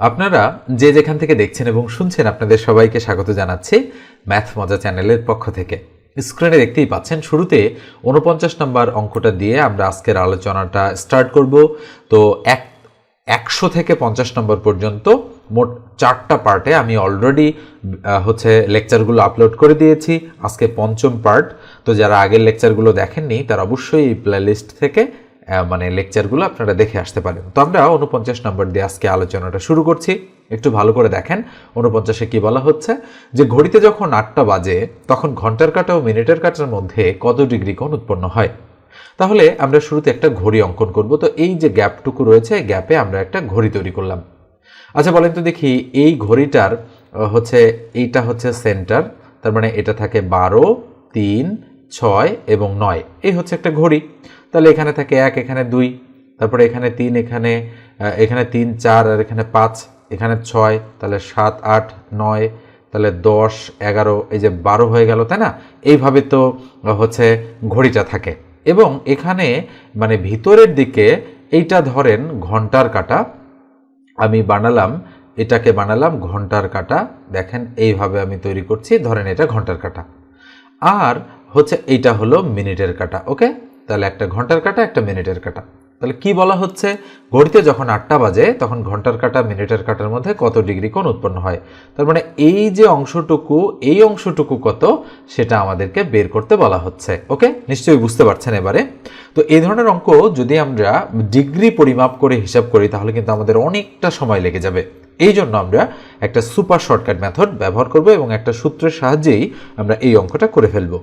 আপনারা যে যেখান থেকে দেখছেন এবং শুনছেন, আপনাদের সবাইকে স্বাগত জানাচ্ছি ম্যাথ মজা চ্যানেলের পক্ষ থেকে। স্ক্রিনে দেখতেই পাচ্ছেন, শুরুতে উনপঞ্চাশ নম্বর অঙ্কটা দিয়ে আমরা আজকের আলোচনাটা স্টার্ট করব। তো এক, একশো থেকে পঞ্চাশ নম্বর পর্যন্ত মোট চারটা পার্টে আমি অলরেডি হচ্ছে লেকচারগুলো আপলোড করে দিয়েছি। আজকে পঞ্চম পার্ট তো যারা আগের লেকচারগুলো দেখেননি, তারা অবশ্যই এই প্লেলিস্ট থেকে মানে লেকচারগুলো আপনারা দেখে আসতে পারেন। তো আমরা উনপঞ্চাশ নম্বর দিয়ে আজকে আলোচনাটা শুরু করছি। একটু ভালো করে দেখেন উনপঞ্চাশে কি বলা হচ্ছে? যে ঘড়িতে যখন আটটা বাজে, তখন ঘণ্টার কাটা ও মিনিটের কাটার মধ্যে কত ডিগ্রি কোণ উৎপন্ন হয়? তাহলে আমরা শুরুতে একটা ঘড়ি অঙ্কন করব। তো এই যে গ্যাপটুকু রয়েছে গ্যাপে আমরা একটা ঘড়ি তৈরি করলাম। আচ্ছা বলেন তো দেখি, এই ঘড়িটার হচ্ছে, এইটা হচ্ছে সেন্টার তার মানে এটা থাকে বারো, তিন ছয় এবং নয়। এই হচ্ছে একটা ঘড়ি। তাহলে এখানে থাকে এক, এখানে দুই, তারপরে এখানে তিন, এখানে এখানে তিন, চার, আর এখানে পাঁচ, এখানে ছয়, তাহলে সাত, আট, নয়, তাহলে দশ, এগারো, এই যে বারো হয়ে গেল, তাই না? এইভাবে তো হচ্ছে ঘড়িটা থাকে। এবং এখানে মানে ভিতরের দিকে এইটা ধরেন ঘণ্টার কাটা, আমি বানালাম, এটাকে বানালাম ঘণ্টার কাটা, দেখেন এইভাবে আমি তৈরি করছি, ধরেন এটা ঘণ্টার কাটা। আর হচ্ছে এইটা হলো মিনিটের কাটা, ওকে? তাহলে একটা ঘণ্টার কাটা, একটা মিনিটের কাটা। তাহলে কি বলা হচ্ছে? ঘড়িতে যখন আটটা বাজে, তখন ঘণ্টার কাটা, মিনিটের কাটার মধ্যে কত ডিগ্রি কোণ উৎপন্ন হয়? তার মানে এই যে অংশটুকু, এই অংশটুকু কত, সেটা আমাদেরকে বের করতে বলা হচ্ছে, ওকে? নিশ্চয়ই বুঝতে পারছেন এবারে? তো এই ধরনের অঙ্ক যদি আমরা ডিগ্রি পরিমাপ করে হিসাব করি, তাহলে কিন্তু আমাদের অনেকটা সময় লেগে যাবে। এই জন্য আমরা একটা সুপার শর্টকাট মেথড ব্যবহার করব এবং একটা সূত্রের সাহায্যেই আমরা এই অঙ্কটা করে ফেলব।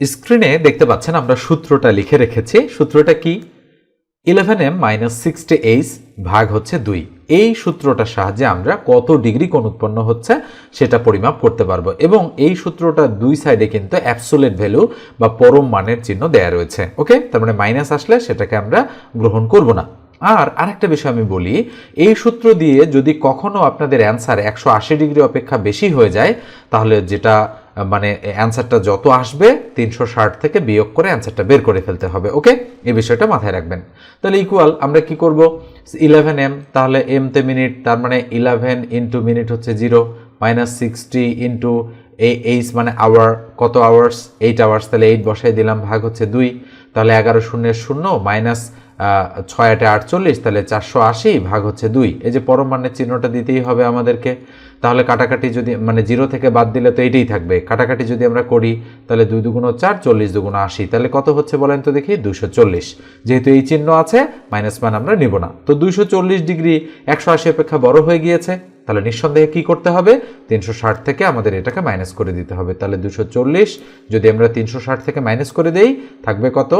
স্ক্রিনে দেখতে পাচ্ছেন আমরা সূত্রটা লিখে রেখেছি। সূত্রটা কি? Eleven M minus sixty H ভাগ হচ্ছে দুই। এই সূত্রটার সাহায্যে আমরা কত ডিগ্রি কোণ উৎপন্ন হচ্ছে সেটা পরিমাপ করতে পারব এবং এই সূত্রটা দুই সাইডে কিন্তু অ্যাবসোলেট ভ্যালু বা পরম মানের চিহ্ন দেয়া রয়েছে। ওকে তার মানে মাইনাস আসলে সেটাকে আমরা গ্রহণ করব না। আর আরেকটা বিষয় আমি বলি, এই সূত্র দিয়ে যদি কখনো আপনাদের অ্যান্সার একশো আশি ডিগ্রি অপেক্ষা বেশি হয়ে যায়, তাহলে যেটা মানে অ্যান্সারটা যত আসবে, তিনশো ষাট থেকে বিয়োগ করে অ্যান্সারটা বের করে ফেলতে হবে, ওকে? এই বিষয়টা মাথায় রাখবেন। তাহলে ইকুয়াল আমরা কি করব? ইলেভেন এম তাহলে এম তে মিনিট তার মানে ইলেভেন ইন্টু মিনিট হচ্ছে জিরো মাইনাস সিক্সটি ইন্টু এই এইচ মানে আওয়ার কত আওয়ার্স এইট আওয়ার্স তাহলে এইট বসাই দিলাম, ভাগ হচ্ছে দুই, তাহলে এগারো শূন্যের শূন্য মাইনাস ছয় আটে আটচল্লিশ, তাহলে চারশো আশি ভাগ হচ্ছে দুই। এই যে পরম মানের চিহ্নটা দিতেই হবে আমাদেরকে। তাহলে কাটাকাটি যদি মানে জিরো থেকে বাদ দিলে তো এটাই থাকবে। কাটাকাটি যদি আমরা করি, তাহলে দুই দুগুণ চার, চল্লিশ দুগুণ আশি। তাহলে কত হচ্ছে বলেন তো দেখি? দুশো চল্লিশ। যেহেতু এই চিহ্ন আছে মাইনাস মান আমরা নিব না। তো দুশো চল্লিশ ডিগ্রি একশো আশি অপেক্ষা বড় হয়ে গিয়েছে। তাহলে নিঃসন্দেহে কি করতে হবে? তিনশো ষাট থেকে আমাদের এটাকে মাইনাস করে দিতে হবে। তাহলে দুশো চল্লিশ, যদি আমরা তিনশো ষাট থেকে মাইনাস করে দেই, থাকবে কত?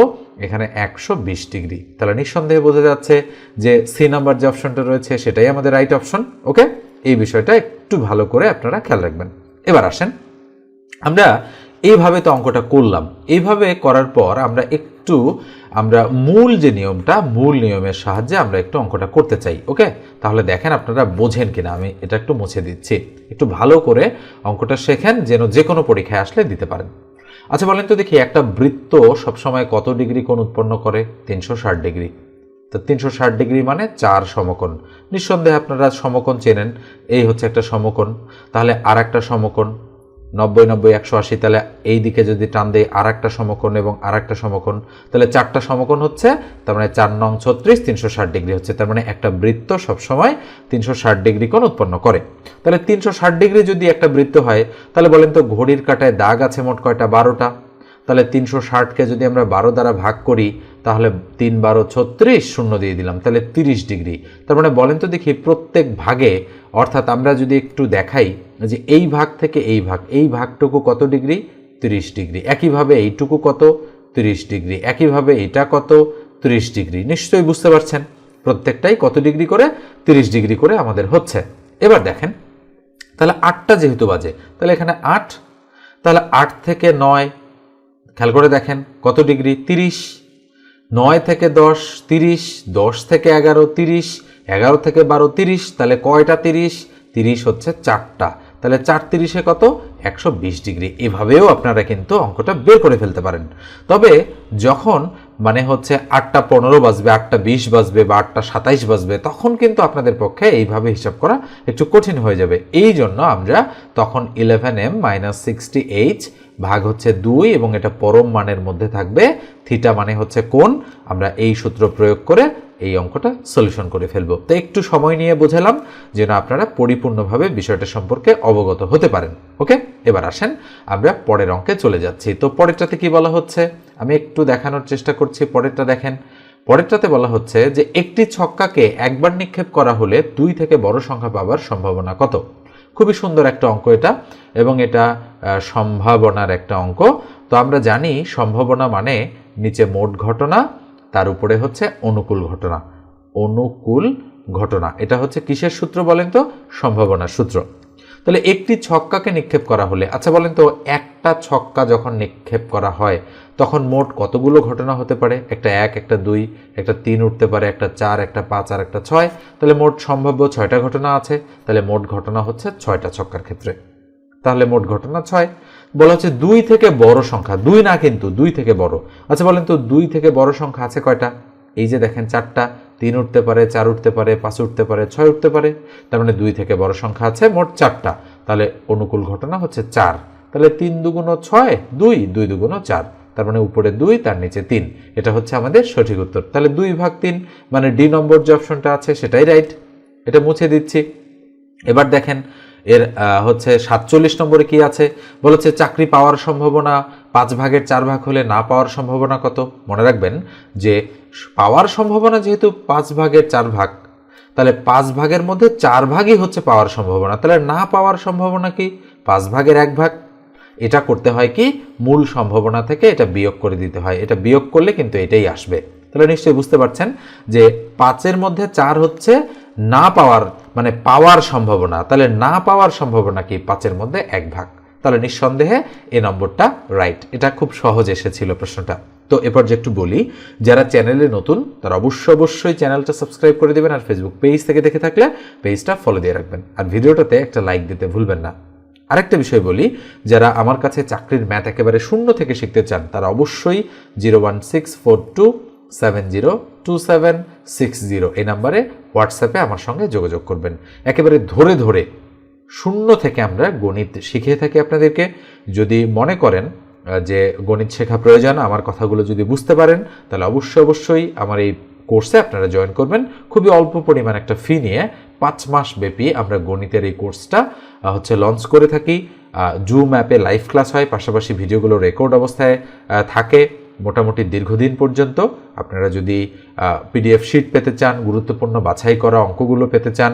এখানে একশো বিশ ডিগ্রি। তাহলে নিঃসন্দেহে বোঝা যাচ্ছে যে সি নাম্বার যে অপশনটা রয়েছে, সেটাই আমাদের রাইট অপশন ওকে এই বিষয়টা একটু ভালো করে আপনারা খেয়াল রাখবেন। এবার আসেন। আমরা এইভাবে তো অঙ্কটা করলাম। এইভাবে করার পর আমরা একটু, আমরা মূল যে নিয়মটা, মূল নিয়মের সাহায্যে আমরা একটু অঙ্কটা করতে চাই, ওকে? তাহলে দেখেন আপনারা বোঝেন কিনা, আমি এটা একটু মুছে দিচ্ছি। একটু ভালো করে অঙ্কটা শেখেন, যেন যে কোনো পরীক্ষায় আসলে দিতে পারেন। আচ্ছা বলেন তো দেখি, একটা বৃত্ত সবসময় কত ডিগ্রি কোণ উৎপন্ন করে? তিনশো ষাট ডিগ্রি। তো তিনশো ষাট ডিগ্রি মানে চার সমকোণ। নিঃসন্দেহে আপনারা সমকোণ চেনেন, এই হচ্ছে একটা সমকোণ। তাহলে আর একটা সমকোণ নব্বই নব্বই, একশো আশি, তাহলে এই দিকে যদি টান দেয় আর একটা সমকোণ এবং আর একটা সমকোণ, তাহলে চারটা সমকোণ হচ্ছে, তার মানে চার নং ছত্রিশ, তিনশো ষাট ডিগ্রি হচ্ছে, তার মানে একটা বৃত্ত সবসময় তিনশো ষাট ডিগ্রি কোণ উৎপন্ন করে। তাহলে তিনশো ষাট ডিগ্রি যদি একটা বৃত্ত হয়, তাহলে বলেন তো ঘড়ির কাটায় দাগ আছে মোট কয়টা? বারোটা। তাহলে তিনশো ষাটকে যদি আমরা বারো দ্বারা ভাগ করি, তাহলে তিন বারো ছত্রিশ শূন্য দিয়ে দিলাম, তাহলে তিরিশ ডিগ্রি। তার মানে বলেন তো দেখি প্রত্যেক ভাগে অর্থাৎ আমরা যদি একটু দেখাই যে এই ভাগ থেকে এই ভাগ, এই ভাগটুকু কত ডিগ্রি? তিরিশ ডিগ্রি। একইভাবে এইটুকু কত? তিরিশ ডিগ্রি। একইভাবে এটা কত? তিরিশ ডিগ্রি। নিশ্চয়ই বুঝতে পারছেন প্রত্যেকটাই কত ডিগ্রি করে? তিরিশ ডিগ্রি করে আমাদের হচ্ছে। এবার দেখেন, তাহলে আটটা যেহেতু বাজে, তাহলে এখানে আট, তাহলে আট থেকে নয়, খেয়াল করে দেখেন, কত ডিগ্রি? তিরিশ। নয় থেকে দশ, তিরিশ। দশ থেকে এগারো, তিরিশ। এগারো থেকে বারো তিরিশ, তাহলে কয়টা তিরিশ? তিরিশ হচ্ছে চারটা। তাহলে চার তিরিশে কত? একশো বিশ ডিগ্রি। এভাবেও আপনারা কিন্তু অঙ্কটা বের করে ফেলতে পারেন। তবে যখন মানে হচ্ছে আটটা পনেরো বাজবে, আটটা বিশ বাজবে বা আটটা সাতাইশ বাজবে, তখন কিন্তু আপনাদের পক্ষে এইভাবে হিসাব করা একটু কঠিন হয়ে যাবে। এই জন্য আমরা তখন eleven M minus sixty H ভাগ হচ্ছে দুই এবং এটা পরম মানের মধ্যে থাকবে। থিটা মানে হচ্ছে কোন আমরা এই সূত্র প্রয়োগ করে এই অঙ্কটা সলিউশন করে ফেলব। তো একটু সময় নিয়ে বোঝালাম যেন আপনারা পরিপূর্ণভাবে বিষয়টা সম্পর্কে অবগত হতে পারেন। ওকে? এবার আসেন, আমরা পরের অঙ্কে চলে যাচ্ছি। তো পরেরটাতে কি বলা হচ্ছে? আমি একটু দেখানোর চেষ্টা করছি, পরেরটা দেখেন। পরেরটাতে বলা হচ্ছে যে, একটি ছক্কাকে একবার নিক্ষেপ করা হলে দুই থেকে বড় সংখ্যা পাবার সম্ভাবনা কত? খুবই সুন্দর একটা অঙ্ক এটা, এবং এটা সম্ভাবনার একটা অঙ্ক। তো আমরা জানি, সম্ভাবনা মানে নিচে মোট ঘটনা তার উপরে হচ্ছে অনুকূল ঘটনা। অনুকূল ঘটনা। এটা হচ্ছে কিসের সূত্র বলেন তো? সম্ভাবনার সূত্র। তাহলে একটি ছক্কাকে নিক্ষেপ করা হলে আচ্ছা বলেন তো, একটা ছক্কা যখন নিক্ষেপ করা হয়, তখন মোট কতগুলো ঘটনা হতে পারে? একটা এক, একটা দুই, একটা তিন উঠতে পারে, একটা চার, একটা পাঁচ আর একটা ছয়। তাহলে মোট সম্ভাব্য ছয়টা ঘটনা আছে। তাহলে মোট ঘটনা হচ্ছে ছয়টা ছক্কার ক্ষেত্রে। তাহলে মোট ঘটনা ছয়। বলা হচ্ছে দুই থেকে বড় সংখ্যা। দুই না কিন্তু, দুই থেকে বড়। আচ্ছা বলেন তো, দুই থেকে বড় সংখ্যা আছে কয়টা? এই যে দেখেন চারটা, তিন উঠতে পারে, চার উঠতে পারে, পাঁচ উঠতে পারে, ছয় উঠতে পারে। তার মানে দুই থেকে বড় সংখ্যা আছে মোট চারটা। তাহলে অনুকূল ঘটনা হচ্ছে চার। তাহলে তিন দুগুণ ছয়, দুই দুই দুগুণ চার। তার মানে উপরে দুই, তার নিচে তিন। এটা হচ্ছে আমাদের সঠিক উত্তর। তাহলে দুই ভাগ তিন মানে ডি নম্বর যে অপশনটা আছে সেটাই রাইট। এটা মুছে দিচ্ছি। এবার দেখেন এর হচ্ছে সাতচল্লিশ নম্বরে কি আছে? বলেছে, চাকরি পাওয়ার সম্ভাবনা, পাঁচ ভাগের চার ভাগ হলে না পাওয়ার সম্ভাবনা কত? মনে রাখবেন যে, পাওয়ার সম্ভাবনা যেহেতু পাঁচ ভাগের চার ভাগ, তাহলে পাঁচ ভাগের মধ্যে চার ভাগই হচ্ছে পাওয়ার সম্ভাবনা। তাহলে না পাওয়ার সম্ভাবনা কি? পাঁচ ভাগের এক ভাগ। এটা করতে হয় কি? মূল সম্ভাবনা থেকে এটা বিয়োগ করে দিতে হয়। এটা বিয়োগ করলে কিন্তু এটাই আসবে। তাহলে নিশ্চয়ই বুঝতে পারছেন যে, পাঁচের মধ্যে চার হচ্ছে না পাওয়ার মানে পাওয়ার সম্ভাবনা, তাহলে না পাওয়ার সম্ভাবনা কি? পাঁচের মধ্যে এক ভাগ। তাহলে নিঃসন্দেহে এ নম্বরটা রাইট এটা খুব সহজ এসেছিল প্রশ্নটা। তো এরপর যে একটু বলি, যারা চ্যানেলে নতুন, তারা অবশ্যই অবশ্যই চ্যানেলটা সাবস্ক্রাইব করে দেবেন আর ফেসবুক পেজ থেকে দেখে থাকলে পেজটা ফলো দিয়ে রাখবেন। আর ভিডিওটাতে একটা লাইক দিতে ভুলবেন না। আরেকটা বিষয় বলি, যারা আমার কাছে চাকরির ম্যাথ একেবারে শূন্য থেকে শিখতে চান, তারা অবশ্যই zero one six four two seven zero two seven six zero এই নাম্বারে হোয়াটসঅ্যাপে আমার সঙ্গে যোগাযোগ করবেন। একেবারে ধরে ধরে শূন্য থেকে আমরা গণিত শিখিয়ে থাকি আপনাদেরকে। যদি মনে করেন যে গণিত শেখা প্রয়োজন, আমার কথাগুলো যদি বুঝতে পারেন, তাহলে অবশ্যই অবশ্যই আমার এই কোর্সে আপনারা জয়েন করবেন। খুবই অল্প পরিমাণ একটা ফি নিয়ে পাঁচ মাস ব্যাপী আমরা গণিতের এই কোর্সটা হচ্ছে লঞ্চ করে থাকি। জুম অ্যাপে লাইভ ক্লাস হয়, পাশাপাশি ভিডিওগুলো রেকর্ড অবস্থায় থাকে। মোটামুটি দীর্ঘদিন পর্যন্ত আপনারা যদি পিডিএফ শিট পেতে চান, গুরুত্বপূর্ণ বাছাই করা অঙ্কগুলো পেতে চান,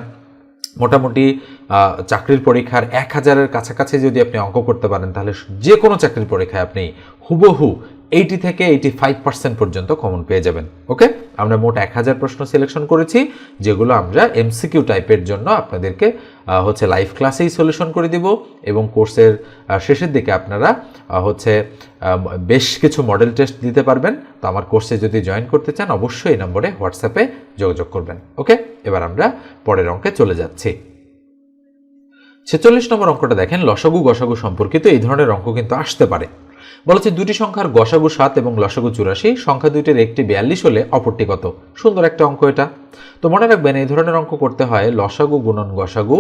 মোটামুটি চাকরির পরীক্ষার এক হাজারের কাছাকাছি যদি আপনি অঙ্ক করতে পারেন, তাহলে যে কোনো চাকরির পরীক্ষায় আপনি হুবহু এইটি থেকে এইটি ফাইভ পার্সেন্ট পর্যন্ত কমন পেয়ে যাবেন, ওকে? আমরা মোট এক হাজার প্রশ্ন সিলেকশন করেছি, যেগুলো আমরা এমসিকিউ টাইপের জন্য আপনাদেরকে হচ্ছে লাইভ ক্লাসেই সলিউশন করে দিব এবং কোর্সের শেষের দিকে আপনারা হচ্ছে বেশ কিছু মডেল টেস্ট দিতে পারবেন। তো আমার কোর্সে যদি জয়েন করতে চান, অবশ্যই এই নম্বরে হোয়াটসঅ্যাপে যোগাযোগ করবেন, ওকে? এবার আমরা পরের অঙ্কে চলে যাচ্ছি। ছেচল্লিশ নম্বর অঙ্কটা দেখেন, লসগু গসাগু সম্পর্কিত এই ধরনের অঙ্ক কিন্তু আসতে পারে। বলেছে দুটি সংখ্যার গসাগু সাত এবং লসাগু চুরাশি, সংখ্যা দুইটির একটি বিয়াল্লিশ হলে অপরটি কত? সুন্দর একটা অঙ্ক এটা। তো মনে রাখবেন, এই ধরনের অঙ্ক করতে হয় লসাগু গুণন গসাগু,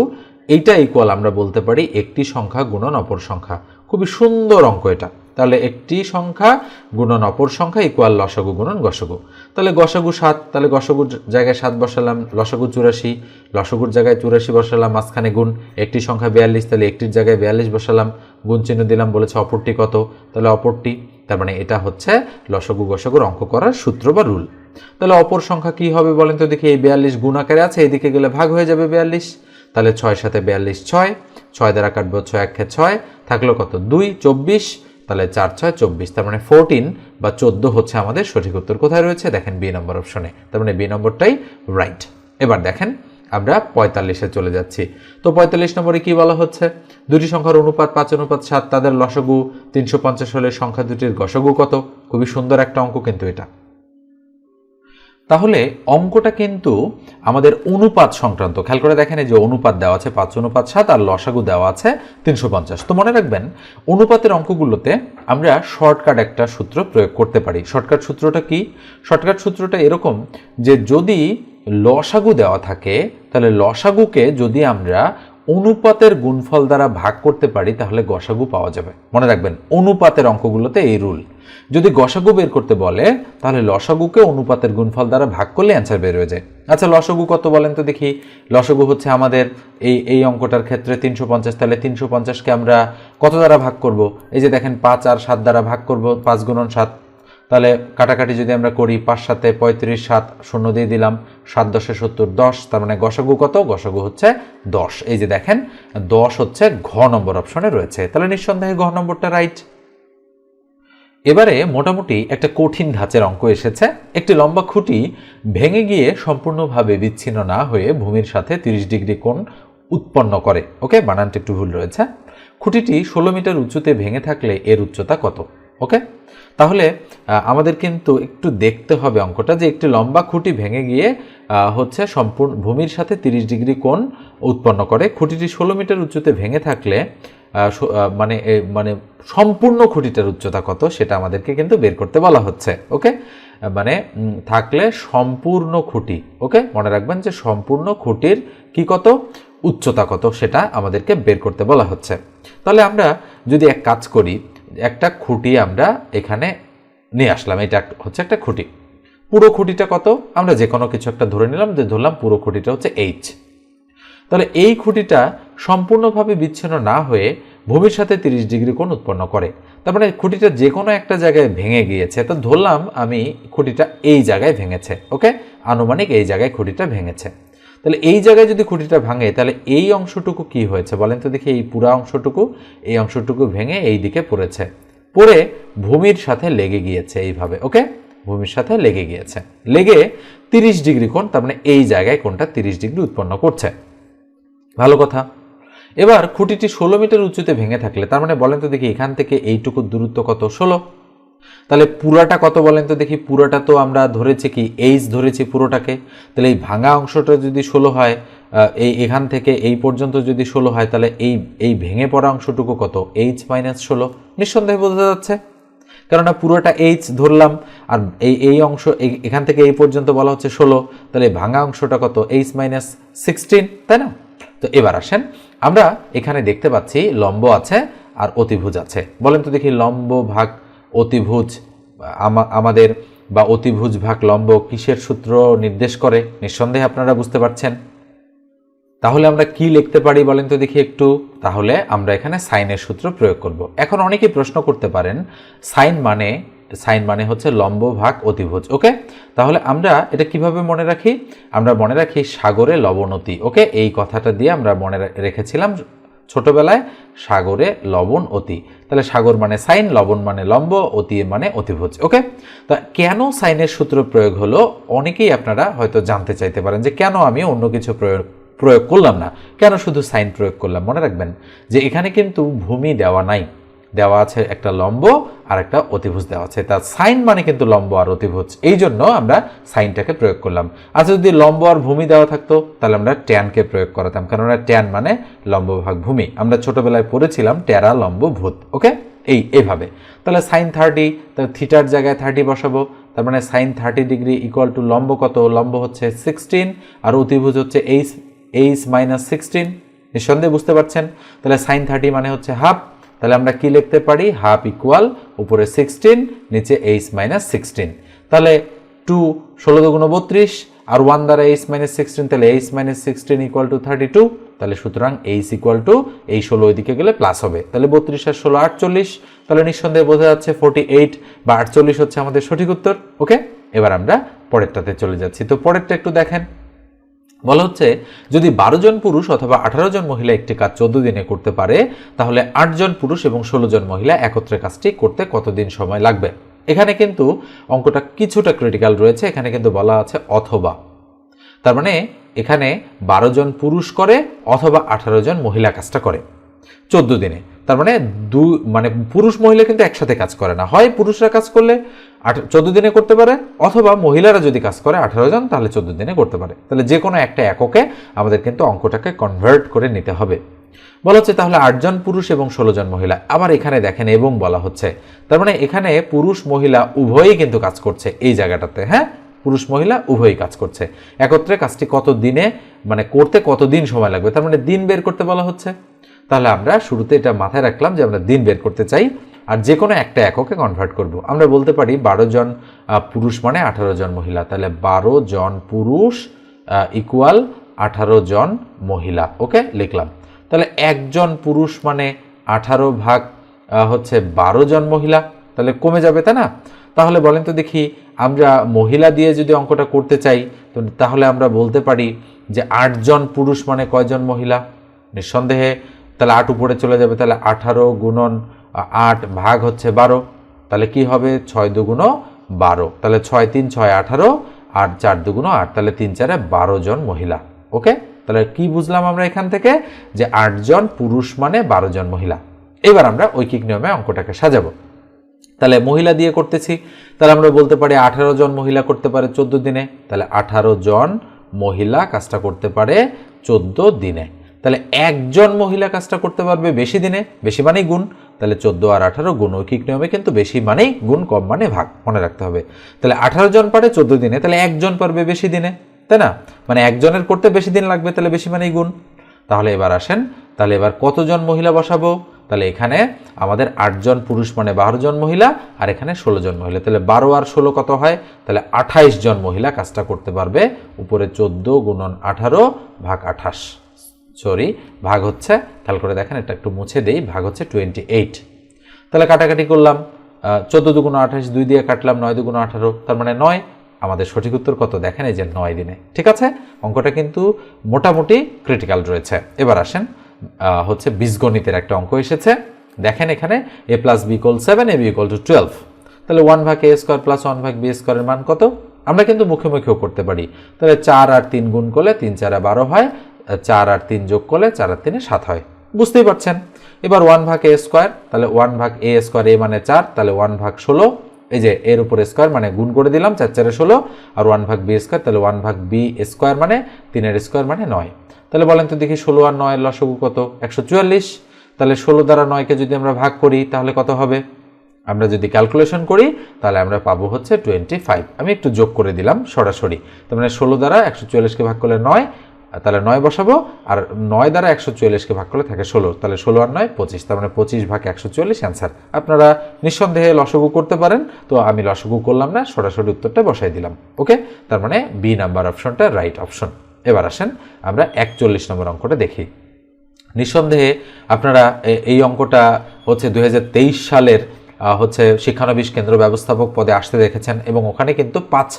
এইটা ইকুয়াল আমরা বলতে পারি একটি সংখ্যা গুণন অপর সংখ্যা। খুবই সুন্দর অঙ্ক এটা। তাহলে একটি সংখ্যা গুণন অপর সংখ্যা ইকুয়াল লসাগু গুণন গসাগু। তাহলে গসাগু সাত, তাহলে গসাগুর জায়গায় সাত বসালাম, লসাগু চুরাশি, লসাগুর জায়গায় চুরাশি বসালাম, মাঝখানে গুণ, একটি সংখ্যা বিয়াল্লিশ, তাহলে একটির জায়গায় বিয়াল্লিশ বসালাম, গুণ চিহ্ন দিলাম, বলেছে অপরটি কত? তাহলে অপরটি, তার মানে এটা হচ্ছে লসগু গসাগুর অঙ্ক করার সূত্র বা রুল। তাহলে অপর সংখ্যা কি হবে বলেন তো দেখি, এই বিয়াল্লিশ গুণ আকারে আছে, এদিকে গেলে ভাগ হয়ে যাবে বিয়াল্লিশ। তাহলে ছয় সাথে বিয়াল্লিশ ছয় ছয় দ্বারা কাটবো ছয় একে ছয়, থাকল কত? দুই, চব্বিশ তাহলে চার ছয় চব্বিশ, তার মানে ফোরটিন বা চোদ্দ হচ্ছে আমাদের সঠিক উত্তর কোথায় রয়েছে? দেখেন বি নম্বর অপশনে তার মানে বি নম্বরটাই রাইট এবার দেখেন, আমরা পঁয়তাল্লিশে চলে যাচ্ছি। তো পঁয়তাল্লিশ নম্বরে কি বলা হচ্ছে? দুটি সংখ্যার অনুপাত, পাঁচ অনুপাত, সাত, তাদের লসগু। তিনশো পঞ্চাশ হলে সংখ্যা দুটির গসগু কত? খুবই সুন্দর একটা অঙ্ক কিন্তু এটা। তাহলে অঙ্কটা কিন্তু আমাদের অনুপাত সংক্রান্ত। খেয়াল করে দেখেন এই যে অনুপাত দেওয়া আছে পাঁচ, অনুপাত সাত আর লসাগু দেওয়া আছে তিনশো পঞ্চাশ। তো মনে রাখবেন, অনুপাতের অঙ্কগুলোতে আমরা শর্টকাট একটা সূত্র প্রয়োগ করতে পারি। শর্টকাট সূত্রটা কি? শর্টকাট সূত্রটা এরকম যে যদি লসাগু দেওয়া থাকে, তাহলে লসাগুকে যদি আমরা অনুপাতের গুণফল দ্বারা ভাগ করতে পারি, তাহলে গসাগু পাওয়া যাবে। মনে রাখবেন, অনুপাতের অঙ্কগুলোতে এই রুল। যদি গসাগু বের করতে বলে, তাহলে লসাগুকে অনুপাতের গুণফল দ্বারা ভাগ করলে অ্যান্সার বের হয়ে যায়। আচ্ছা লসাগু কত বলেন তো দেখি। লসাগু হচ্ছে আমাদের এই এই অঙ্কটার ক্ষেত্রে তিনশো পঞ্চাশ, তাহলে তিনশো পঞ্চাশকে আমরা কত দ্বারা ভাগ করব? এই যে দেখেন, পাঁচ আর সাত দ্বারা ভাগ করব, পাঁচ গুণন সাত। তাহলে কাটাকাটি যদি আমরা করি, পাঁচ সাথে পঁয়ত্রিশ, সাত শূন্য দিয়ে দিলাম, সাত দশে সত্তর, দশ, তার মানে গসাগু কত? গসাগু হচ্ছে দশ। এই যে দেখেন, দশ হচ্ছে ঘ নম্বর অপশনে রয়েছে। তাহলে নিঃসন্দেহে ঘ নম্বরটা রাইট এবারে মোটামুটি একটা কঠিন ধাঁচের অঙ্ক এসেছে। একটি লম্বা খুঁটি ভেঙে গিয়ে সম্পূর্ণভাবে বিচ্ছিন্ন না হয়ে ভূমির সাথে তিরিশ ডিগ্রি কোণ উৎপন্ন করে। ওকে, বানানটা একটু ভুল রয়েছে। খুঁটিটি ষোলো মিটার উঁচুতে ভেঙে থাকলে এর উচ্চতা কত? ওকে তাহলে আমাদের কিন্তু একটু দেখতে হবে অঙ্কটা যে একটি লম্বা খুঁটি ভেঙে গিয়ে হচ্ছে সম্পূর্ণ ভূমির সাথে তিরিশ ডিগ্রি কোণ উৎপন্ন করে। খুঁটিটি ষোলো মিটার উঁচুতে ভেঙে থাকলে মানে মানে সম্পূর্ণ খুঁটিটার উচ্চতা কত সেটা আমাদেরকে কিন্তু বের করতে বলা হচ্ছে। ওকে মানে থাকলে সম্পূর্ণ খুঁটি। ওকে মনে রাখবেন যে সম্পূর্ণ খুঁটির কি কত? উচ্চতা কত সেটা আমাদেরকে বের করতে বলা হচ্ছে। তাহলে আমরা যদি এক কাজ করি একটা খুঁটি আমরা এখানে নিয়ে আসলাম। এটা হচ্ছে একটা খুঁটি। পুরো খুঁটিটা কত? আমরা যে কোনো কিছু একটা ধরে নিলাম, যে ধরলাম পুরো খুঁটিটা হচ্ছে এইচ তাহলে এই খুঁটিটা সম্পূর্ণভাবে বিচ্ছিন্ন না হয়ে ভূমির সাথে তিরিশ ডিগ্রি কোণ উৎপন্ন করে। তার মানে খুঁটিটা যে কোনো একটা জায়গায় ভেঙে গিয়েছে। তো ধরলাম আমি খুঁটিটা এই জায়গায় ভেঙেছে, ওকে? আনুমানিক এই জায়গায় খুঁটিটা ভেঙেছে। তাহলে এই জায়গায় যদি খুঁটিটা ভাঙে, তাহলে এই অংশটুকু কি হয়েছে বলেন তো দেখি, এই পুরা অংশটুকু, এই অংশটুকু ভেঙে এই দিকে পড়েছে। পড়ে ভূমির সাথে লেগে গিয়েছে এইভাবে, ওকে? ভূমির সাথে লেগে গিয়েছে। লেগে তিরিশ ডিগ্রি কোণ, তার মানে এই জায়গায় কোণটা তিরিশ ডিগ্রি উৎপন্ন করছে। ভালো কথা। এবার খুঁটিটি ষোলো মিটার উঁচুতে ভেঙে থাকলে, তার মানে বলেন তো দেখি এখান থেকে এইটুকু দূরত্ব কত? ষোলো। তাহলে পুরাটা কত বলেন তো দেখি? পুরোটা তো আমরা ধরেছি কি? এইচ ধরেছি পুরোটাকে। তাহলে এই ভাঙা অংশটা যদি ষোলো হয় এই এখান থেকে এই পর্যন্ত যদি ষোলো হয়, তাহলে এই এই ভেঙে পড়া অংশটুকু কত? এইচ মাইনাস ষোলো। নিঃসন্দেহে বোঝা যাচ্ছে। কেননা পুরোটা এইচ ধরলাম, আর এই এই অংশ এখান থেকে এই পর্যন্ত বলা হচ্ছে ষোলো। তাহলে ভাঙা অংশটা কত? এইচ মাইনাস সিক্সটিন তাই না? তো এবার আসেন, আমরা এখানে দেখতে পাচ্ছি লম্ব আছে আর অতিভুজ আছে। বলেন তো দেখি লম্ব ভাগ অতিভুজ আমাদের বা অতিভুজ ভাগ লম্ব কিসের সূত্র নির্দেশ করে? নিঃসন্দেহে আপনারা বুঝতে পারছেন? তাহলে আমরা কি লিখতে পারি বলেন তো দেখি একটু। তাহলে আমরা এখানে সাইনের সূত্র প্রয়োগ করব। এখন অনেকেই প্রশ্ন করতে পারেন, সাইন মানে সাইন মানে হচ্ছে লম্ব ভাগ অতিভুজ, ওকে? তাহলে আমরা এটা কীভাবে মনে রাখি? আমরা মনে রাখি সাগরে লবণতি, ওকে? এই কথাটা দিয়ে আমরা মনে রেখেছিলাম ছোটবেলায় সাগরে লবণ অতি। তাহলে সাগর মানে সাইন, লবণ মানে লম্ব, অতি মানে অতিভুজ, ওকে? তা কেন সাইনের সূত্র প্রয়োগ হলো? অনেকেই আপনারা হয়তো জানতে চাইতে পারেন যে কেন আমি অন্য কিছু প্রয়োগ প্রয়োগ করলাম না? কেন শুধু সাইন প্রয়োগ করলাম? মনে রাখবেন যে এখানে কিন্তু ভূমি দেওয়া নাই। দেওয়া আছে একটা লম্ব আর একটা অতিভুজ দেওয়া আছে। তার সাইন মানে কিন্তু লম্ব আর অতিভুজ। এই জন্য আমরা সাইনটাকে প্রয়োগ করলাম। আচ্ছা যদি লম্ব আর ভূমি দেওয়া থাকতো, তাহলে আমরা ট্যানকে প্রয়োগ করাতাম। কেননা ট্যান মানে লম্ব ভাগ ভূমি। আমরা ছোটবেলায় পড়েছিলাম টেরা লম্ব ভূত, ওকে? এই, এভাবে। তাহলে সাইন থার্টি তাহলে থিটার জায়গায় থার্টি বসাবো। তার মানে sine thirty degree equal to লম্ব কত? লম্ব হচ্ছে সিক্সটিন আর অতিভুজ হচ্ছে এইচ এইচ মাইনাস সিক্সটিন। নিঃসন্দেহে বুঝতে পারছেন? তাহলে সাইন থার্টি মানে হচ্ছে হাফ তাহলে আমরা কি লিখতে পারি? হাফ ইকুয়াল উপরে সিক্সটিন নিচে এইচ মাইনাস সিক্সটিন তাহলে টু ষোলো দুগুণ বত্রিশ, আর ওয়ান দ্বারা এইচ মাইনাস সিক্সটিন তাহলে H minus sixteen equal to thirty two তাহলে সুতরাং এইচ ইকুয়াল টু এই ষোলো ওইদিকে গেলে প্লাস হবে। তাহলে বত্রিশ আর ষোলো আটচল্লিশ। তাহলে নিঃসন্দেহে বোঝা যাচ্ছে ফোর্টি এইট বা আটচল্লিশ হচ্ছে আমাদের সঠিক উত্তর। ওকে এবার আমরা পরেরটাতে চলে যাচ্ছি। তো পরেরটা একটু দেখেন। বলা হচ্ছে, যদি বারো জন পুরুষ অথবা আঠারো জন মহিলা একটি কাজ চোদ্দ দিনে করতে পারে, তাহলে আট জন পুরুষ এবং ষোলো জন মহিলা একত্রে কাজটি করতে কতদিন সময় লাগবে? এখানে কিন্তু অঙ্কটা কিছুটা ক্রিটিক্যাল রয়েছে, এখানে কিন্তু বলা আছে অথবা। তার মানে এখানে বারো জন পুরুষ করে অথবা আঠারো জন মহিলা কাজটা করে, চোদ্দ দিনে। তার মানে দু মানে পুরুষ মহিলা কিন্তু একসাথে কাজ করে না। হয় পুরুষরা কাজ করলে আট চোদ্দ দিনে করতে পারে, অথবা মহিলারা যদি কাজ করে আঠারো জন, তাহলে চোদ্দ দিনে করতে পারে। তাহলে যে কোনো একটা এককে আমাদের কিন্তু অঙ্কটাকে কনভার্ট করে নিতে হবে। বলা হচ্ছে তাহলে আটজন পুরুষ এবং ষোলো জন মহিলা। আবার এখানে দেখেন এবং বলা হচ্ছে, তার মানে এখানে পুরুষ মহিলা উভয়ই কিন্তু কাজ করছে এই জায়গাটাতে হ্যাঁ? পুরুষ মহিলা উভয়ই কাজ করছে। একত্রে কাজটি কত দিনে মানে করতে কত দিন সময় লাগবে? তার মানে দিন বের করতে বলা হচ্ছে তাহলে আমরা শুরুতে এটা মাথায় রাখলাম যে আমরা দিন বের করতে চাই, আর যে কোনো একটা এককে কনভার্ট করব। আমরা বলতে পারি বারো জন পুরুষ মানে আঠারো জন মহিলা। তাহলে বারো জন পুরুষ ইকুয়াল আঠারো জন মহিলা। ওকে লিখলাম। তাহলে একজন পুরুষ মানে আঠারো ভাগ হচ্ছে বারো জন মহিলা। তাহলে কমে যাবে, তাই না? তাহলে বলেন তো দেখি, আমরা মহিলা দিয়ে যদি অঙ্কটা করতে চাই, তো তাহলে আমরা বলতে পারি যে আটজন পুরুষ মানে কয়জন মহিলা? নিঃসন্দেহে তাহলে আট উপরে চলে যাবে, তাহলে আঠারো গুণন আট ভাগ হচ্ছে বারো। তাহলে কি হবে? ছয় দুগুণ বারো। তাহলে ছয় তিন, ছয় আঠারো, আর চার দুগুণ আট। তাহলে তিন চারে বারো জন মহিলা। ওকে? তাহলে কি বুঝলাম আমরা এখান থেকে? যে আটজন পুরুষ মানে বারো জন মহিলা। এবার আমরা ঐকিক নিয়মে অঙ্কটাকে সাজাবো। তাহলে মহিলা দিয়ে করতেছি। তাহলে আমরা বলতে পারি আঠারো জন মহিলা করতে পারে চোদ্দ দিনে। তাহলে আঠারো জন মহিলা কাজটা করতে পারে চোদ্দ দিনে। তাহলে একজন মহিলা কাজটা করতে পারবে বেশি দিনে, বেশি মানেই গুণ। তাহলে চোদ্দ আর আঠারো গুণ ঐকিক নিয়মে কিন্তু বেশি মানেই গুণ, কম মানে ভাগ মনে রাখতে হবে। তাহলে আঠারো জন পারে চোদ্দ দিনে, তাহলে একজন পারবে বেশি দিনে, তাই না? মানে একজনের করতে বেশি দিন লাগবে, তাহলে বেশি মানেই গুণ। তাহলে এবার আসেন, তাহলে এবার কতজন মহিলা বসাবো? তাহলে এখানে আমাদের আটজন পুরুষ মানে বারো জন মহিলা, আর এখানে ষোলো জন মহিলা। তাহলে বারো আর ষোলো কত হয়? তাহলে আঠাইশ জন মহিলা কাজটা করতে পারবে। উপরে চোদ্দ গুণন আঠারো ভাগ আঠাশ। সরি, ভাগ হচ্ছে খেয়াল করে দেখেন, এটা একটু মুছে দেই, ভাগ হচ্ছে টোয়েন্টি এইট তাহলে কাটাকাটি করলাম চোদ্দ দুগুণ আঠাশ, দুই দিয়ে কাটলাম, নয় দুগুণ আঠারো, তার মানে নয়। আমাদের সঠিক উত্তর কত? দেখেন এই যে নয় দিনে। ঠিক আছে? অঙ্কটা কিন্তু মোটামুটি ক্রিটিক্যাল রয়েছে। এবার আসেন হচ্ছে বীজগণিতের একটা অঙ্ক এসেছে। দেখেন এখানে A plus B equal seven A B equal to twelve তাহলে ওয়ান ভাগ এ স্কোয়ার প্লাস ওয়ান ভাগ বি স্কোয়ারের মান কত? আমরা কিন্তু মুখে মুখেও করতে পারি। তাহলে চার আর তিন গুণ করলে তিন চারে বারো হয় চার আর তিন যোগ করলে চার আর তিনে সাত হয়। বুঝতেই পারছেন? এবার ওয়ান ভাগ এ স্কোয়ার তাহলে ওয়ান ভাগ এ স্কোয়ার এ মানে চার, তাহলে ওয়ান ভাগ ষোলো। এই যে এর উপরে স্কোয়ার মানে গুণ করে দিলাম, চার চারে ষোলো। আর ওয়ান ভাগ বি স্কোয়ার তাহলে ওয়ান ভাগ বি স্কোয়ার মানে তিনের স্কোয়ার মানে নয়। তাহলে বলেন তো দেখি ষোলো আর নয়ের লসগু কত? একশো চুয়াল্লিশ। তাহলে ষোলো দ্বারা নয়কে যদি আমরা ভাগ করি, তাহলে কত হবে? আমরা যদি ক্যালকুলেশন করি, তাহলে আমরা পাবো হচ্ছে টোয়েন্টি ফাইভ আমি একটু যোগ করে দিলাম সরাসরি। তার মানে ষোলো দ্বারা একশো চুয়াল্লিশকে ভাগ করলে নয় তাহলে নয় বসাবো, আর নয় দ্বারা একশো চুয়াল্লিশকে ভাগ করলে থাকে ষোলো, তাহলে ষোলো আর নয় পঁচিশ, তার মানে পঁচিশ ভাগ একশো চুয়াল্লিশ অ্যান্সার আপনারা নিঃসন্দেহে লসগু করতে পারেন, তো আমি লসগু করলাম না, সরাসরি উত্তরটা বসাই দিলাম, ওকে? তার মানে বি নাম্বার অপশনটা রাইট অপশন এবার আসেন, আমরা একচল্লিশ নম্বর অঙ্কটা দেখি। নিঃসন্দেহে আপনারা এই অঙ্কটা হচ্ছে দু হাজার তেইশ সালের হচ্ছে শিক্ষানবিশ কেন্দ্র ব্যবস্থাপক পদে আসতে দেখেছেন, এবং ওখানে কিন্তু পাঁচ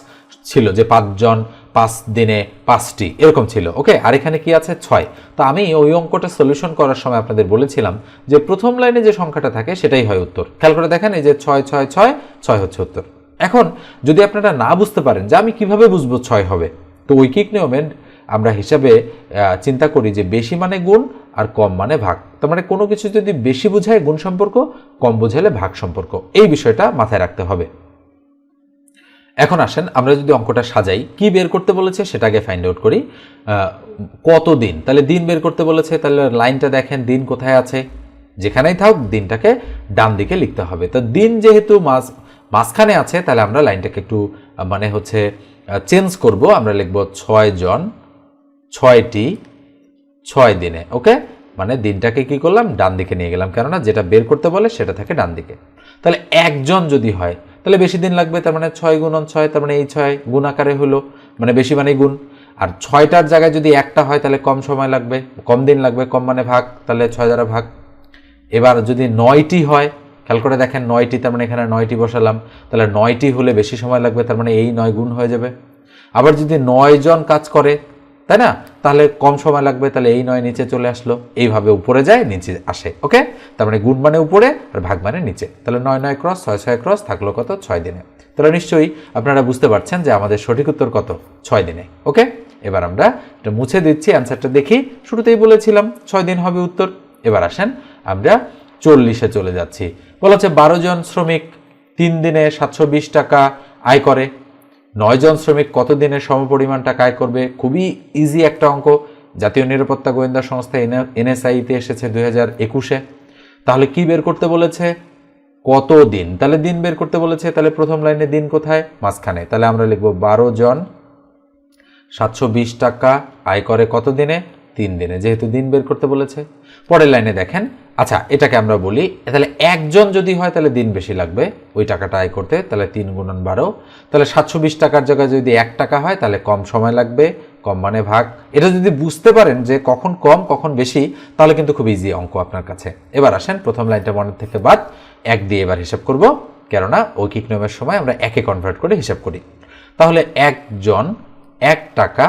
ছিল, যে পাঁচজন পাঁচ দিনে পাঁচটি, এরকম ছিল, ওকে? আর এখানে কি আছে? ছয়। তো আমি ওই অঙ্কটা সলিউশন করার সময় আপনাদের বলেছিলাম যে প্রথম লাইনে যে সংখ্যাটা থাকে সেটাই হয় উত্তর। খেয়াল করে দেখেন, এই যে ছয় ছয় ছয় ছয় হচ্ছে উত্তর। এখন যদি আপনারা না বুঝতে পারেন যে আমি কীভাবে বুঝব ছয় হবে, তো ঐকিক নিয়মে আমরা হিসাবে চিন্তা করি যে বেশি মানে গুণ আর কম মানে ভাগ। তার মানে কোনো কিছু যদি বেশি বোঝায় গুণ সম্পর্ক, কম বোঝালে ভাগ সম্পর্ক। এই বিষয়টা মাথায় রাখতে হবে। এখন আসেন, আমরা যদি অঙ্কটা সাজাই, কি বের করতে বলেছে সেটাকে ফাইন্ড আউট করি। কত দিন? তাহলে দিন বের করতে বলেছে, তাহলে লাইনটা দেখেন, দিন কোথায় আছে? যেখানেই থাক, দিনটাকে ডান দিকে লিখতে হবে। তো দিন যেহেতু মাঝ, মাঝখানে আছে, তাহলে আমরা লাইনটাকে একটু মানে হচ্ছে চেঞ্জ করব। আমরা লিখব ছয় জন, ছয়টি, ছয় দিনে, ওকে? মানে দিনটাকে কি করলাম? ডান দিকে নিয়ে গেলাম। কেননা যেটা বের করতে বলে সেটা থাকে ডান দিকে। তাহলে একজন যদি হয় তাহলে বেশি দিন লাগবে, তার মানে ছয় গুণন ছয়, তার মানে এই ছয় গুণ আকারে হলো মানে বেশি মানে গুণ। আর ছয়টার জায়গায় যদি একটা হয়, তাহলে কম সময় লাগবে, কম দিন লাগবে, কম মানে ভাগ, তাহলে ছয় দ্বারা ভাগ। এবার যদি নয়টি হয়, খেয়াল করে দেখেন নয়টি, তার মানে এখানে নয়টি বসালাম, তাহলে নয়টি হলে বেশি সময় লাগবে, তার মানে এই নয় গুণ হয়ে যাবে। আবার যদি নয় জন কাজ করে তাই না? তাহলে কম সময় লাগবে, তাহলে এই নয় নিচে চলে আসলো। এইভাবে উপরে যায়, নিচে আসে, ওকে? তার মানে গুণ মানে উপরে আর ভাগ মানে নিচে। তাহলে নয় নয় ক্রস ছয় ছয় ক্রস থাকল কত? ছয় দিনে। তাহলে নিশ্চয়ই আপনারা বুঝতে পারছেন যে আমাদের সঠিক উত্তর কত? ছয় দিনে, ওকে? এবার আমরা এটা মুছে দিচ্ছি অ্যান্সারটা দেখি। শুরুতেই বলেছিলাম ছয় দিন হবে উত্তর। এবার আসেন, আমরা চল্লিশে চলে যাচ্ছি। বলা হচ্ছে বারো জন শ্রমিক তিন দিনে সাতশো বিশ টাকা আয় করে। নয় জন শ্রমিক কত দিনে সমপরিমাণ টাকা আয় করবে? খুবই ইজি একটা অঙ্ক। জাতীয় নিরাপত্তা গোয়েন্দা সংস্থা এনএসআইতে এসেছে দুই হাজার একুশে। তাহলে কি বের করতে বলেছে? কত দিন তাহলে দিন বের করতে বলেছে, তাহলে প্রথম লাইনে দিন কোথায়? মাঝখানে। তাহলে আমরা লিখব বারো জন, সাতশো বিশ টাকা আয় করে কত দিনে তিন দিনে। যেহেতু দিন বের করতে বলেছে পরের লাইনে দেখেন। আচ্ছা এটাকে আমরা বলি, তাহলে একজন যদি হয়, তাহলে দিন বেশি লাগবে। ওই টাকাটা আয় করতে, তাহলে তিন গুণন বারো। তাহলে সাতশো বিশ টাকার জায়গায় যদি এক টাকা হয়, তাহলে কম সময় লাগবে, কম মানে ভাগ। এটা যদি বুঝতে পারেন যে কখন কম, কখন বেশি, তাহলে কিন্তু খুব ইজি অঙ্ক আপনার কাছে। এবার আসেন, প্রথম লাইনটা মনের থেকে বাদ। এক দিয়ে এবার হিসাব করব, কেননা ঐকিক নিয়মের সময় আমরা একে কনভার্ট করে হিসাব করি। তাহলে একজন এক টাকা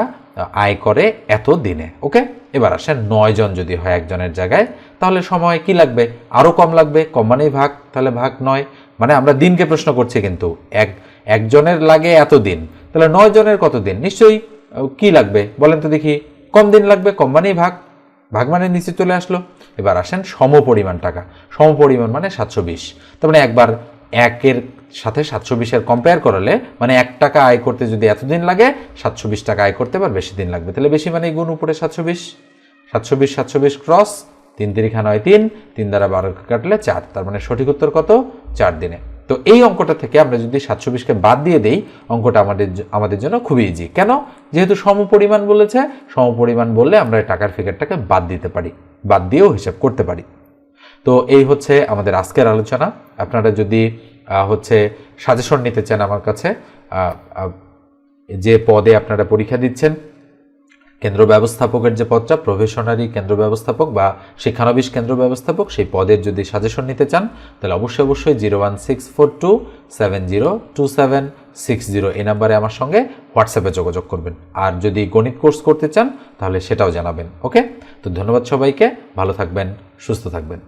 আয় করে এত দিনে ওকে এবার আসেন, নয় জন যদি হয় একজনের জায়গায়, তাহলে সময় কি লাগবে? আরও কম লাগবে, কম মানেই ভাগ, তাহলে ভাগ নয়। মানে আমরা দিনকে প্রশ্ন করছি কিন্তু, এক, একজনের লাগে এত দিন, তাহলে নয় জনের কত দিন? নিশ্চয়ই কি লাগবে? বলেন তো দেখি, কম দিন লাগবে, কম মানেই ভাগ। ভাগ মানে নিচে চলে আসলো। এবার আসেন সম পরিমাণ টাকা। সম পরিমাণ মানে সাতশো বিশ। তার মানে একবার একের সাথে সাতশো বিশের কম্পেয়ার করালে মানে এক টাকা আয় করতে যদি এতদিন লাগে, সাতশো বিশ টাকা আয় করতে আবার বেশি দিন লাগবে। তাহলে বেশি মানে গুণ উপরে সাতশো বিশ। সাতশো বিশ সাতশো বিশ ক্রস তিন তিরিখা নয় তিন তিন দ্বারা বারো কাটলে চার। তার মানে সঠিক উত্তর কত? চার দিনে। তো এই অঙ্কটা থেকে আমরা যদি সাতশো বিশকে বাদ দিয়ে দিই, অঙ্কটা আমাদের আমাদের জন্য খুবই ইজি কেন? যেহেতু সমপরিমাণ বলেছে, সমপরিমাণ বললে আমরা টাকার ফিগারটাকে বাদ দিতে পারি। বাদ দিয়েও হিসাব করতে পারি। তো এই হচ্ছে আমাদের আজকের আলোচনা। আপনারা যদি হচ্ছে সাজেশন নিতে চান আমার কাছে। যে পদে আপনারা পরীক্ষা দিচ্ছেন, কেন্দ্র ব্যবস্থাপকের যে পদটা প্রফেশনারি কেন্দ্র ব্যবস্থাপক বা শিক্ষানবিশ কেন্দ্র ব্যবস্থাপক, সেই পদের যদি সাজেশন নিতে চান, তাহলে অবশ্যই অবশ্যই zero one six four two seven zero two seven six zero এই নাম্বারে আমার সঙ্গে হোয়াটসঅ্যাপে যোগাযোগ করবেন। আর যদি গণিত কোর্স করতে চান, তাহলে সেটাও জানাবেন ওকে তো ধন্যবাদ সবাইকে, ভালো থাকবেন, সুস্থ থাকবেন।